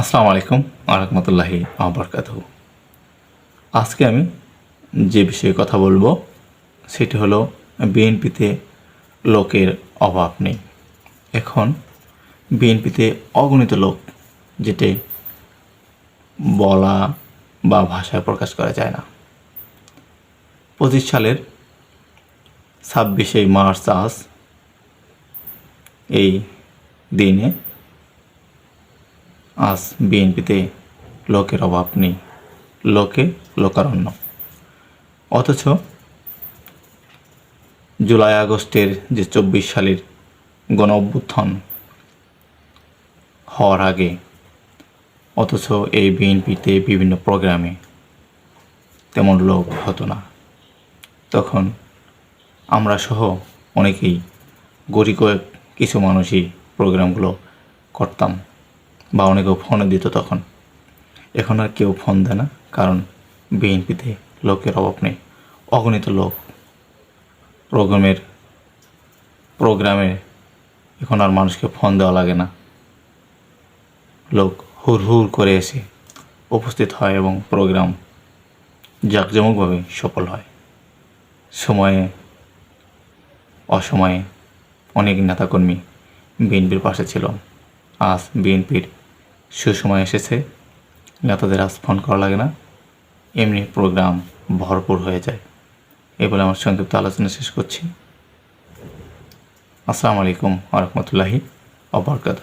আসসালামু আলাইকুম আরহামতুল্লাহি আবরকাত আজকে আমি যে বিষয়ে কথা বলব, সেটি হলো বিএনপিতে লোকের অভাব নেই। এখন বিএনপিতে অগণিত লোক যেটি বলা বা ভাষায় প্রকাশ করা যায় না। পঁচিশ সালের ছাব্বিশে মার্চ আজ এই দিনে আজ বিএনপিতে লোকের অভাব নেই, লোকে লোকারণ্য। অথচ জুলাই আগস্টের যে চব্বিশ সালের গণ অভ্যুত্থান হওয়ার আগে, অথচ এই বিএনপিতে বিভিন্ন প্রোগ্রামে তেমন লোক হতো না। তখন আমরা সহ অনেকেই কয়েক কিছু মানুষই প্রোগ্রামগুলো করতাম। বা অনেকেও ফোনে দিত তখন। এখন আর কেউ ফোন দেয় না, কারণ বিএনপিতে লোকের অভাব নেই। অগণিত লোক প্রোগ্রামের প্রোগ্রামে এখন আর মানুষকে ফোন দেওয়া লাগে না। লোক হুর হুর করে এসে উপস্থিত হয় এবং প্রোগ্রাম জাঁকজমকভাবে সফল হয়। সময়ে, অসময়ে অনেক নেতাকর্মী বিএনপির পাশে ছিল। আজ বিএনপির সুসময় এসেছে। নেতাদের আজ ফোন করা লাগে না। এমনি প্রোগ্রাম ভরপুর হয়ে যায়। এ বলে আমার সংক্ষিপ্ত আলোচনা শেষ করছি। আসসালামু আলাইকুম আরহামতুল্লাহি অবরকাত